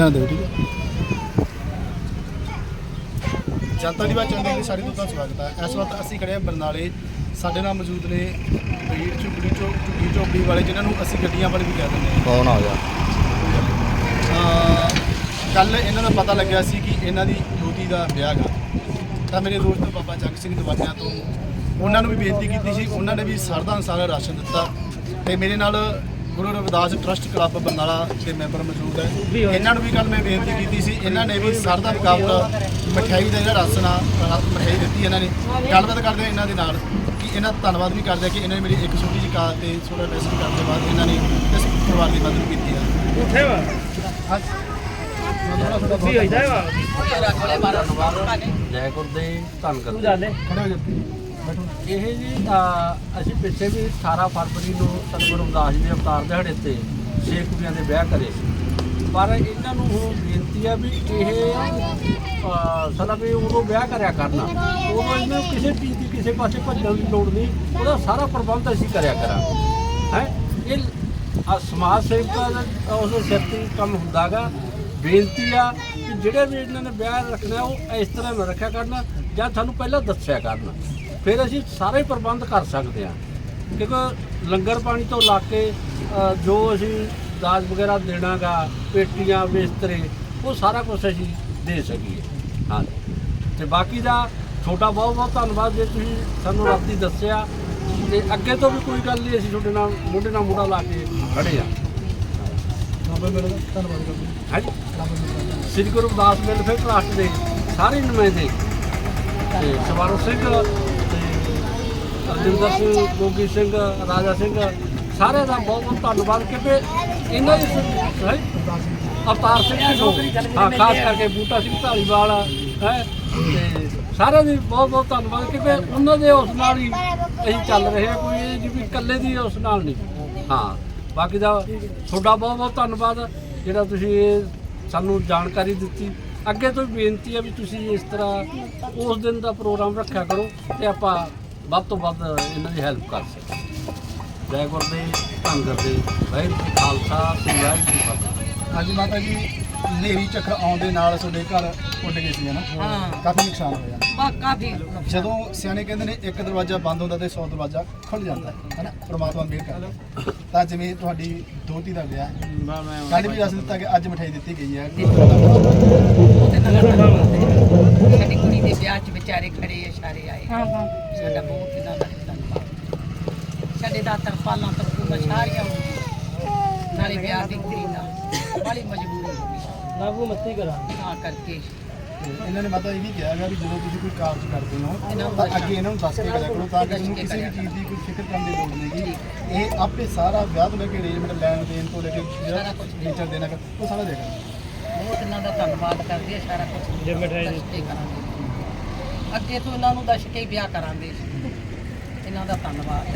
ਲੈਣ ਦਿਓ ਠੀਕ ਹੈ। ਜਨਤਾ ਦੀ ਬਾਤ ਚੰਦੇ ਦੀ ਸਾਡੀ ਤੋਂ ਸਵਾਗਤ ਹੈ। ਇਸ ਵਕਤ ਅਸੀਂ ਖੜੇ ਹਾਂ ਬਰਨਾਲੇ। ਸਾਡੇ ਨਾਲ ਮੌਜੂਦ ਨੇ ਵੀਰ ਝੁੱਗੀ ਚੋ ਝੁੱਗੀ ਝੋਪੜੀ ਵਾਲੇ ਜਿਨ੍ਹਾਂ ਨੂੰ ਅਸੀਂ ਗੱਡੀਆਂ ਵਾਲੇ ਵੀ ਕਹਿ ਦਿੰਦੇ ਹਾਂ। ਕੌਣ ਆ ਗਿਆ? ਕੱਲ ਇਹਨਾਂ ਦਾ ਪਤਾ ਲੱਗਿਆ ਸੀ ਕਿ ਇਹਨਾਂ ਦੀ ਦੋਤੀ ਦਾ ਵਿਆਹ ਗਾ। ਤਾਂ ਮੇਰੇ ਦੋਸਤ ਬਾਬਾ ਜੱਗ ਸਿੰਘ ਦਵਾਨਿਆਂ ਤੋਂ ਉਹਨਾਂ ਨੂੰ ਵੀ ਬੇਨਤੀ ਕੀਤੀ ਸੀ। ਉਹਨਾਂ ਨੇ ਵੀ ਸਰਦਾ ਅਨਸਾਰ ਰਾਸ਼ਨ ਦਿੱਤਾ ਤੇ ਮੇਰੇ ਨਾਲ ਗੁਰੂ ਰਵਿਦਾਸ ਟਰਸਟ ਕਲੱਬ ਬਰਨਾਲਾ ਦੇ ਮੈਂਬਰ ਮੌਜੂਦ ਹੈ। ਇਹਨਾਂ ਨੂੰ ਵੀ ਕੱਲ ਮੈਂ ਬੇਨਤੀ ਕੀਤੀ ਸੀ ਇਹਨਾਂ ਨੇ ਵੀ ਸਰਦਾ ਮੁਕਾਬਲਾ ਮਠਿਆਈ ਦਾ ਜਿਹੜਾ ਰਾਸ਼ਨ ਆ ਰਾ- ਮਠਿਆਈ ਦਿੱਤੀ ਇਹਨਾਂ ਨੇ। ਗੱਲਬਾਤ ਕਰਦੇ ਇਹਨਾਂ ਦੇ ਨਾਲ ਕਿ ਇਹਨਾਂ ਦਾ ਧੰਨਵਾਦ ਵੀ ਕਰਦੇ ਆ ਕਿ ਇਹਨਾਂ ਨੇ ਮੇਰੀ ਇੱਕ ਛੋਟੀ ਜਿਹੀ ਕਾਰ ਤੇ ਥੋੜਾ ਰੈਸਟ ਕਰਨ ਦੇ ਬਾਅਦ ਇਹਨਾਂ ਨੇ ਇਸ ਪਰਿਵਾਰ ਦੀ ਮਦਦ ਕੀਤੀ ਹੈ ਉੱਠੇ ਵਾ? ਵੀ ਹੋਈਦਾ ਵਾ? ਜੈ ਧੰਨ ਕਰਦੇ। ਇਹ ਜੀ ਅਸੀਂ ਪਿੱਛੇ ਵੀ 18 ਫਰਵਰੀ ਨੂੰ ਸਤਿਗੁਰੂ ਰਮਦਾਸ ਜੀ ਦੇ ਅਵਤਾਰ ਦਿਹਾੜੇ ਤੇ ਛੇ ਕੁੜੀਆਂ ਦੇ ਵਿਆਹ ਕਰੇ ਸੀ। ਪਰ ਇਹਨਾਂ ਨੂੰ ਹੁਣ ਬੇਨਤੀ ਆ ਵੀ ਇਹ ਅਹ, ਵੀ ਉਦੋਂ ਵਿਆਹ ਕਰਿਆ ਕਰਨਾ। ਉਦੋਂ ਇਹਨਾਂ ਨੂੰ ਕਿਸੇ ਚੀਜ਼ ਦੀ ਕਿਸੇ ਪਾਸੇ ਭੱਜਣ ਦੀ ਲੋੜ ਨਹੀਂ ਉਹਦਾ ਸਾਰਾ ਪ੍ਰਬੰਧ ਅਸੀਂ ਕਰਿਆ ਕਰਾਂਗੇ। ਹੈ? ਇਹ ਸਮਾਜ ਸੇਵਕਾਂ ਦਾ ਉਸ ਸਿਰ ਤੇ ਕੰਮ ਹੁੰਦਾਗਾ। ਬੇਨਤੀ ਆ ਕਿ ਜਿਹੜੇ ਵੀ ਇਹਨਾਂ ਨੇ ਵਿਆਹ ਰੱਖਣਾ ਉਹ ਇਸ ਤਰ੍ਹਾਂ ਨਾ ਰੱਖਿਆ ਕਰਨਾ ਜਾਂ ਸਾਨੂੰ ਪਹਿਲਾਂ ਦੱਸਿਆ ਕਰਨਾ। ਫਿਰ ਅਸੀਂ ਸਾਰੇ ਪ੍ਰਬੰਧ ਕਰ ਸਕਦੇ ਹਾਂ। ਕਿਉਂਕਿ ਲੰਗਰ ਪਾਣੀ ਤੋਂ ਲਾ ਕੇ ਜੋ ਅਸੀਂ ਦਾਜ ਵਗੈਰਾ ਦੇਣਾਗਾ ਪੇਟੀਆਂ ਬਿਸਤਰੇ ਉਹ ਸਾਰਾ ਕੁਝ ਅਸੀਂ ਦੇ ਸਕੀਏ। ਹਾਂ। ਤੇ ਬਾਕੀ ਦਾ ਛੋਟਾ ਬਹੁਤ ਬਹੁਤ ਧੰਨਵਾਦ ਜੇ ਤੁਸੀਂ ਸਾਨੂੰ ਰਾਤੀ ਦੱਸਿਆ। ਤੇ ਅੱਗੇ ਤੋਂ ਵੀ ਕੋਈ ਗੱਲ ਨਹੀਂ ਅਸੀਂ ਤੁਹਾਡੇ ਨਾਲ ਮੋਢੇ ਨਾਲ ਮੋਢਾ ਲਾ ਕੇ ਖੜੇ ਆ ਸ੍ਰੀ ਗੁਰੂ ਰਵਿਦਾਸ ਵੈਲਫੇਅਰ ਟਰਸਟ ਦੇ ਸਾਰੇ ਨੁਮਾਇੰਦੇ ਤੇ ਸਵਾਰੋ ਸਿੰਘ ਅਰਜਿੰਦਰ ਸਿੰਘ ਗੋਗੀ ਸਿੰਘ ਰਾਜਾ ਸਿੰਘ ਸਾਰਿਆਂ ਦਾ ਬਹੁਤ ਬਹੁਤ ਧੰਨਵਾਦ ਕਿਉਂਕਿ ਇਹਨਾਂ ਦੀ ਅਵਤਾਰ ਸਿੰਘ ਜੀ ਨੂੰ ਹਾਂ ਖਾਸ ਕਰਕੇ ਬੂਟਾ ਸਿੰਘ ਢਾਲੀਵਾਲ ਹੈ ਤੇ ਸਾਰਿਆਂ ਦੀ ਬਹੁਤ ਬਹੁਤ ਧੰਨਵਾਦ ਕਿਉਂਕਿ ਉਹਨਾਂ ਦੇ ਉਸ ਨਾਲ ਹੀ ਅਸੀਂ ਚੱਲ ਰਹੇ ਹਾਂ ਕੋਈ ਇਹ ਜਿਵੇਂ ਇਕੱਲੇ ਦੀ ਉਸ ਨਾਲ ਨਹੀਂ। ਹਾਂ ਬਾਕੀ ਦਾ ਤੁਹਾਡਾ ਬਹੁਤ ਬਹੁਤ ਧੰਨਵਾਦ ਜਿਹੜਾ ਤੁਸੀਂ ਸਾਨੂੰ ਜਾਣਕਾਰੀ ਦਿੱਤੀ। ਅੱਗੇ ਤੋਂ ਵੀ ਬੇਨਤੀ ਹੈ ਵੀ ਤੁਸੀਂ ਇਸ ਤਰ੍ਹਾਂ ਉਸ ਦਿਨ ਦਾ ਪ੍ਰੋਗਰਾਮ ਰੱਖਿਆ ਕਰੋ ਤੇ ਆਪਾਂ ਵੱਧ ਤੋਂ ਵੱਧ ਇਹਨਾਂ ਦੀ ਹੈਲਪ ਕਰ ਸਕੀਏ ਜੈ ਗੁਰਦੇਵ ਧੰਨ ਗੁਰਦੇਵ ਵਾਹਿਗੁਰੂ ਜੀ ਖਾਲਸਾ ਸ੍ਰੀ ਵਾਹਿਗੁਰੂ ਜੀ ਕੀ ਫਤਿਹ। ਹਾਂਜੀ ਮਾਤਾ ਜੀ ਨੇਰੀ ਚੱਕਰ ਆਉਣ ਦੇ ਨਾਲ ਤੁਹਾਡੇ ਘਰ ਉੱਡ ਗਏ ਸੀ ਹਾਂ। ਕਾਫੀ ਨੁਕਸਾਨ ਹੋਇਆ। ਬਾ ਕਾਫੀ। ਜਦੋਂ ਸਿਆਣੇ ਕਹਿੰਦੇ ਨੇ ਇੱਕ ਦਰਵਾਜ਼ਾ ਬੰਦ ਹੁੰਦਾ ਤੇ 100 ਦਰਵਾਜ਼ਾ ਖੁੱਲ ਜਾਂਦਾ ਹੈ ਹਨਾ ਪ੍ਰਮਾਤਮਾ ਮਿਹਰ ਕਰਦਾ ਤਾਂ ਜਿਵੇਂ ਤੁਹਾਡੀ ਦੋਤੀ ਦਾ ਵਿਆਹ ਕੱਲ ਵੀ ਦੱਸ ਦਿੱਤਾ ਕਿ ਅੱਜ ਮਠਾਈ ਦਿੱਤੀ ਗਈ ਹੈ ਉਹਦੇ ਨਾਲ ਧੰਨਵਾਦ ਸਾਡੀ ਕੁੜੀ ਦੇ ਵਿਆਹ 'ਚ ਵਿਚਾਰੇ ਖੜੇ ਇਸ਼ਾਰੇ ਆਏ ਸਾਡਾ ਬਹੁਤ ਇਹਨਾਂ ਦਾ ਧੰਨਵਾਦ ਸਾਡੇ ਦਾ ਤਰਪਾਲਾਂ ਤਰਪੂਲਾਂ ਸਾਰੀਆਂ ਹੋ ਗਈਆਂ। ਨਾਲੇ ਵਿਆਹ ਦੀ ਕੁੜੀ ਨਾਲ ਬੜੀ ਮਜਬੂਰੀ ਹੋ ਗਈ। ਲਾਗੂ ਮੱਤੀ ਕਰਾ। ਤਾਂ ਕਰਕੇ। ਤੇ ਇਹਨਾਂ ਨੇ ਮਾਤਾ ਇਹ ਵੀ ਕਿਹਾ ਹੈਗਾ ਵੀ ਜਦੋਂ ਤੁਸੀਂ ਕੋਈ ਕਾਰਜ ਕਰਦੇ ਹੋ ਇਹਨਾਂ ਨੂੰ ਤਾਂ ਦੱਸਣਾ। ਅੱਗੇ ਇਹਨਾਂ ਨੂੰ ਦੱਸ ਕੇ ਕਰਿਆ ਕਰੋ ਤਾਂ ਕਿ ਦੱਸ ਤੁਹਾਨੂੰ ਕੇ ਕਿਸੇ ਵੀ ਕਰਿਆ ਚੀਜ਼ ਦੀ ਕੋਈ ਫਿਕਰ ਕਰਨ ਦੀ ਲੋੜ ਨਹੀਂਗੀ ਇਹ ਆਪੇ ਸਾਰਾ ਵਿਆਹ ਤੋਂ ਲੈ ਕੇ ਅਰੇਂਜਮੈਂਟ ਲੈਣ ਦੇਣ ਤੋਂ ਲੈ ਕੇ ਜਿਹੜਾ ਸਾਰਾ ਕੁਛ। ਨੇਚਰ ਦੇਣਾ ਗਾ, ਉਹ ਸਾਰਾ ਦੇਗਾ ਬਹੁਤ ਇਹਨਾਂ ਦਾ ਧੰਨਵਾਦ ਕਰਦੇ ਆ ਸਾਰਾ ਕੁਝ ਜੇ ਮਿਠਾਈ ਦੱਸ ਕੇ ਕਰਾਂਗੇ। ਅੱਗੇ ਤੋਂ ਇਹਨਾਂ ਨੂੰ ਦੱਸ ਕੇ ਹੀ ਵਿਆਹ ਕਰਾਂਗੇ। ਇਹਨਾਂ ਦਾ ਧੰਨਵਾਦ।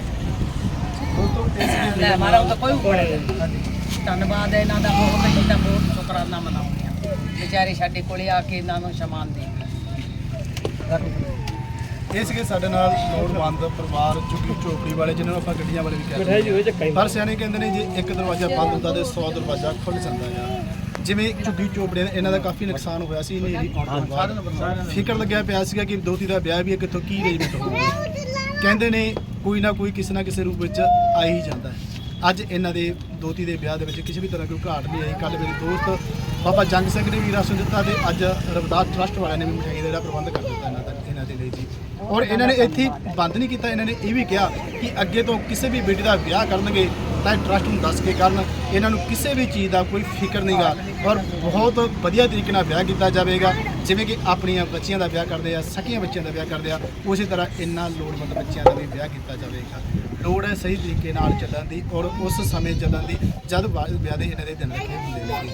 ਦੋਸਤੋ ਇਸ ਦੇ ਲੈ ਮਾਰਾ ਉਹਦਾ ਕੋਈ ਉਪਰ ਨਹੀਂ। ਹਾਂਜੀ। ਧੰਨਵਾਦ ਹੈ ਇਹਨਾਂ ਦਾ ਬਹੁਤ ਤਾਂ ਬਹੁਤ ਸ਼ੁਕਰਾਨਾ ਮਨਾਉਂਦੇ ਹਾਂ। ਵਿਚਾਰੇ ਸਾਡੇ ਕੋਲੇ ਆ ਕੇ ਇਹਨਾਂ ਨੂੰ ਸ਼ਮਾਨ ਦੇ ਇਹ ਸੀਗੇ ਸਾਡੇ ਨਾਲ ਲੋੜਵੰਦ ਪਰਿਵਾਰ ਝੁੱਗੀ ਝੋਪੜੀ ਵਾਲੇ ਜਿਨ੍ਹਾਂ ਨੂੰ ਆਪਾਂ ਗੱਡੀਆਂ ਵਾਲੇ ਵੀ ਕਹਿੰਦੇ ਚੱਕਾ ਹੀ। ਪਰ ਸਿਆਣੇ ਕਹਿੰਦੇ ਨੇ ਜੇ ਇੱਕ ਦਰਵਾਜ਼ਾ ਬੰਦ ਹੁੰਦਾ ਤੇ 100 ਦਰਵਾਜ਼ਾ ਖੁੱਲ ਜਾਂਦਾ ਆ। ਜਿਵੇਂ ਝੁੱਗੀ ਝੋਪੜੀਆਂ ਇਹਨਾਂ ਦਾ ਕਾਫੀ ਨੁਕਸਾਨ ਹੋਇਆ ਸੀ ਨੇਰੀ ਆਉਣ ਤੋਂ ਬਾਅਦ। ਫਿਕਰ ਲੱਗਿਆ ਪਿਆ ਸੀਗਾ ਕਿ ਦੋਤੀ ਦਾ ਵਿਆਹ ਵੀ ਹੈ ਕਿੱਥੋਂ ਕੀ ਅਰੇਂਜਮੈਂਟ ਹੋਊਗਾ। ਕਹਿੰਦੇ ਨੇ ਕੋਈ ਨਾ ਕੋਈ ਕਿਸੇ ਨਾ ਕਿਸੇ ਰੂਪ ਵਿੱਚ ਆ ਹੀ ਜਾਂਦਾ ਹੈ। ਅੱਜ ਇਹਨਾਂ ਦੇ ਦੋਤੀ ਦੇ ਵਿਆਹ ਦੇ ਵਿੱਚ ਕਿਸੇ ਵੀ ਤਰ੍ਹਾਂ ਕੋਈ ਘਾਟ ਨਹੀਂ ਆਈ। ਕੱਲ ਮੇਰੇ ਦੋਸਤ ਬਾਬਾ ਜੰਗ ਸਿੰਘ ਨੇ ਵੀ ਰਾਸ਼ਨ ਦਿੱਤਾ ਤੇ ਅੱਜ ਰਵਦਾਸ ਟਰਸਟ ਵਾਲਿਆਂ ਨੇ ਵੀ ਮਠਾਈ ਦਾ ਜਿਹੜਾ ਪ੍ਰਬੰਧ ਕਰ ਦਿੱਤਾ ਇਹਨਾਂ ਦਾ, ਇਹਨਾਂ ਦੇ ਲਈ ਜੀ। ਔਰ ਇਹਨਾਂ ਨੇ ਇੱਥੇ ਬੰਦ ਨਹੀਂ ਕੀਤਾ, ਇਹਨਾਂ ਨੇ ਇਹ ਵੀ ਕਿਹਾ ਕਿ ਅੱਗੇ ਤੋਂ ਕਿਸੇ ਵੀ ਬੇਟੀ ਦਾ ਵਿਆਹ ਕਰਨਗੇ ਤਾਂ ਟਰਸਟ ਨੂੰ ਦੱਸ ਕੇ ਕਰਨ। ਇਹਨਾਂ ਨੂੰ ਕਿਸੇ ਵੀ ਚੀਜ਼ ਦਾ ਕੋਈ ਫਿਕਰ ਨਹੀਂਗਾ ਔਰ ਬਹੁਤ ਵਧੀਆ ਤਰੀਕੇ ਨਾਲ ਵਿਆਹ ਕੀਤਾ ਜਾਵੇਗਾ। ਜਿਵੇਂ ਕਿ ਆਪਣੀਆਂ ਬੱਚੀਆਂ ਦਾ ਵਿਆਹ ਕਰਦੇ ਆ, ਸਕੀਆਂ ਬੱਚਿਆਂ ਦਾ ਵਿਆਹ ਕਰਦੇ ਆ, ਉਸੇ ਤਰ੍ਹਾਂ ਇੰਨਾ ਲੋੜਵੰਦ ਬੱਚਿਆਂ ਦਾ ਵੀ ਵਿਆਹ ਕੀਤਾ ਜਾਵੇਗਾ। ਲੋੜ ਹੈ ਸਹੀ ਤਰੀਕੇ ਨਾਲ ਚੱਲਣ ਦੀ ਔਰ ਉਸ ਸਮੇਂ ਚੱਲਣ ਦੀ, ਜਦ ਵਾ- ਵਿਆਹ ਦੇ ਇਹਨਾਂ ਦੇ ਦਿਨ ਰੱਖੇ ਹੁੰਦੇ ਨੇ।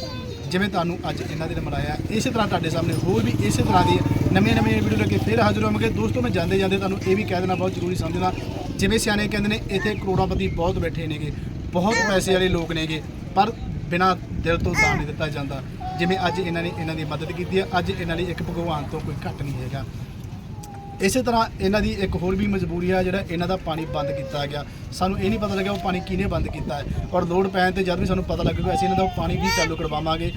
ਜਿਵੇਂ ਤੁਹਾਨੂੰ ਅੱਜ ਇਹਨਾਂ ਦਿਨ ਮਨਾਇਆ ਇਸੇ ਤਰ੍ਹਾਂ ਤੁਹਾਡੇ ਸਾਹਮਣੇ ਹੋਰ ਵੀ ਇਸੇ ਤਰ੍ਹਾਂ ਦੀ ਨਵੀਆਂ ਨਵੀਆਂ ਵੀਡੀਓ ਲੈ ਕੇ ਫਿਰ ਹਾਜ਼ਰ ਹੋਵਾਂਗੇ। ਦੋਸਤੋ, ਮੈਂ ਜਾਂਦੇ ਜਾਂਦੇ ਤੁਹਾਨੂੰ ਇਹ ਵੀ ਕਹਿ ਦੇਣਾ ਬਹੁਤ ਜ਼ਰੂਰੀ ਸਮਝਣਾ, ਜਿਵੇਂ ਸਿਆਣੇ ਕਹਿੰਦੇ ਨੇ, ਇੱਥੇ ਕਰੋੜਾਪਤੀ ਬਹੁਤ ਬੈਠੇ ਨੇਗੇ, ਬਹੁਤ ਪੈਸੇ ਵਾਲੇ ਲੋਕ ਨੇਗੇ, ਪਰ ਬਿਨਾਂ ਦਿਲ ਤੋਂ ਦਾਨ ਨਹੀਂ ਦਿੱਤਾ ਜਾਂਦਾ। ਜਿਵੇਂ ਅੱਜ ਇਹਨਾਂ ਨੇ, ਇਹਨਾਂ ਦੀ ਮਦਦ ਕੀਤੀ ਹੈ, ਅੱਜ ਇਹਨਾਂ ਲਈ ਇੱਕ ਭਗਵਾਨ ਤੋਂ ਕੋਈ ਘੱਟ ਨਹੀਂ ਹੈਗਾ। ਇਸੇ ਤਰ੍ਹਾਂ ਇਹਨਾਂ ਦੀ ਇੱਕ ਹੋਰ ਵੀ ਮਜਬੂਰੀ ਆ ਜਿਹੜਾ ਇਹਨਾਂ ਦਾ ਪਾਣੀ ਬੰਦ ਕੀਤਾ ਗਿਆ। ਸਾਨੂੰ ਇਹ ਨਹੀਂ ਪਤਾ ਲੱਗਿਆ ਉਹ ਪਾਣੀ ਕਿਹਨੇ ਬੰਦ ਕੀਤਾ ਹੈ। ਔਰ ਲੋਡ ਪੈਣ ਤੇ ਜਦ ਵੀ ਸਾਨੂੰ ਪਤਾ ਲੱਗੂਗਾ, ਅਸੀਂ ਇਹਨਾਂ ਦਾ ਉਹ ਪਾਣੀ ਵੀ ਚਾਲੂ ਕਰਵਾਵਾਂਗੇ।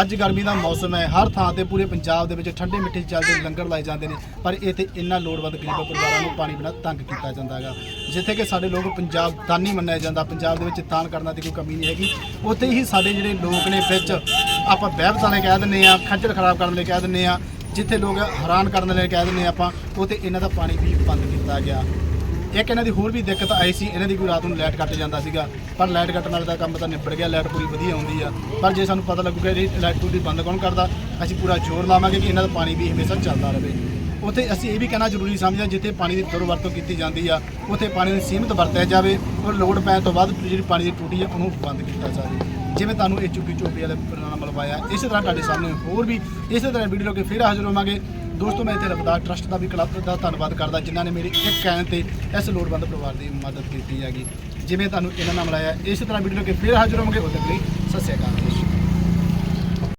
ਅੱਜ ਗਰਮੀ ਦਾ ਮੌਸਮ ਹੈ, ਹਰ ਥਾਂ ਤੇ ਪੂਰੇ ਪੰਜਾਬ ਦੇ ਵਿੱਚ ਠੰਡੇ ਮਿੱਠੇ ਚੱਲਦੇ ਲੰਗਰ ਲਾਏ ਜਾਂਦੇ ਨੇ, ਪਰ ਇੱਥੇ ਇੰਨਾ ਲੋੜਵੰਦ ਗਰੀਬ ਪਰਿਵਾਰਾਂ ਨੂੰ ਪਾਣੀ ਬਿਨਾਂ ਤੰਗ ਕੀਤਾ ਜਾਂਦਾ ਹੈਗਾ। ਜਿੱਥੇ ਕਿ ਸਾਡੇ ਲੋਕ ਪੰਜਾਬ ਦਾਨੀ ਮੰਨਿਆ ਜਾਂਦਾ, ਪੰਜਾਬ ਦੇ ਵਿੱਚ ਤਾਨ ਕਰਨਾ ਦੀ ਕੋਈ ਕਮੀ ਨਹੀਂ ਹੈਗੀ। ਉੱਥੇ ਹੀ ਸਾਡੇ ਜਿਹੜੇ ਲੋਕ ਨੇ ਵਿੱਚ ਆਪਾਂ ਬਹਿਬਤਾਂ ਕਹਿ ਦਿੰਦੇ ਆ ਖੱਜਲ ਖਰਾਬ ਕਰਨ ਲਈ ਕਹਿ ਦਿੰਦੇ ਆ ਜਿੱਥੇ ਲੋਕ ਹੈਰਾਨ ਕਰਨ ਲਈ ਕਹਿ ਦਿੰਦੇ ਆ ਆਪਾਂ, ਉੱਥੇ ਇਹਨਾਂ ਦਾ ਪਾਣੀ ਵੀ ਬੰਦ ਕੀਤਾ ਗਿਆ। ਇੱਕ ਇਹਨਾਂ ਦੀ ਹੋਰ ਵੀ ਦਿੱਕਤ ਆਈ ਸੀ, ਇਹਨਾਂ ਦੀ ਕੋਈ ਰਾਤ ਨੂੰ ਲਾਈਟ ਕੱਟ ਜਾਂਦਾ ਸੀਗਾ। ਪਰ ਲਾਈਟ ਕੱਟਣ ਵਾਲੇ ਦਾ ਕੰਮ ਤਾਂ ਨਿਬੜ ਗਿਆ, ਲਾਈਟ ਪੂਰੀ ਵਧੀਆ ਆਉਂਦੀ ਆ। ਪਰ ਜੇ ਸਾਨੂੰ ਪਤਾ ਲੱਗੂਗਾ ਇਹ ਲਾਈਟ ਪੂਰੀ ਬੰਦ ਕੌਣ ਕਰਦਾ, ਅਸੀਂ ਪੂਰਾ ਜ਼ੋਰ ਲਾਵਾਂਗੇ ਕਿ ਇਹਨਾਂ ਦਾ ਪਾਣੀ ਵੀ ਹਮੇਸ਼ਾ ਚੱਲਦਾ ਰਹੇ। ਉੱਥੇ ਅਸੀਂ ਇਹ ਵੀ ਕਹਿਣਾ ਜ਼ਰੂਰੀ ਸਮਝਦੇ ਹਾਂ, ਜਿੱਥੇ ਪਾਣੀ ਦੀ ਦੁਰਵਰਤੋਂ ਕੀਤੀ ਜਾਂਦੀ ਆ, ਉੱਥੇ ਪਾਣੀ ਨੂੰ ਸੀਮਿਤ ਵਰਤਿਆ ਜਾਵੇ ਔਰ ਲੋੜ ਪੈਣ ਤੋਂ ਬਾਅਦ ਜਿਹੜੀ ਪਾਣੀ ਦੀ ਟੂਟੀ ਆ, ਉਹਨੂੰ ਬੰਦ ਕੀਤਾ ਜਾਵੇ। ਜਿਵੇਂ ਤੁਹਾਨੂੰ ਇਹ ਚੁੱਕੀ ਚੋਪੀ ਵਾਲੇ ਪ੍ਰੋਗਰਾਮ ਮਲਵਾਇਆ ਇਸੇ ਤਰ੍ਹਾਂ ਤੁਹਾਡੇ ਸਾਹਮਣੇ ਹੋਰ ਵੀ ਇਸੇ ਤਰ੍ਹਾਂ ਵੀਡੀਓ ਕੇ ਫਿਰ ਹਾਜ਼ਰ ਹੋਵਾਂਗੇ। ਦੋਸਤੋ, ਮੈਂ ਇੱਥੇ ਰਬਦਾਰ ਟਰਸਟ ਦਾ ਵੀ ਕਲੱਬ ਦਾ ਧੰਨਵਾਦ ਕਰਦਾ, ਜਿਨ੍ਹਾਂ ਨੇ ਮੇਰੀ ਇੱਕ ਕਹਿਣ ਤੇ ਇਸ ਲੋੜਵੰਦ ਪਰਿਵਾਰ ਦੀ ਮਦਦ ਕੀਤੀ ਹੈਗੀ। ਜਿਵੇਂ ਤੁਹਾਨੂੰ ਇਹਨਾਂ ਨਾਲ ਮਿਲਾਇਆ, ਇਸੇ ਤਰ੍ਹਾਂ ਵੀਡੀਓ ਕੇ ਫਿਰ ਹਾਜ਼ਰ ਹੋਵਾਂਗੇ। ਉਦੋਂ ਲਈ ਸਤਿ ਸ਼੍ਰੀ ਅਕਾਲ।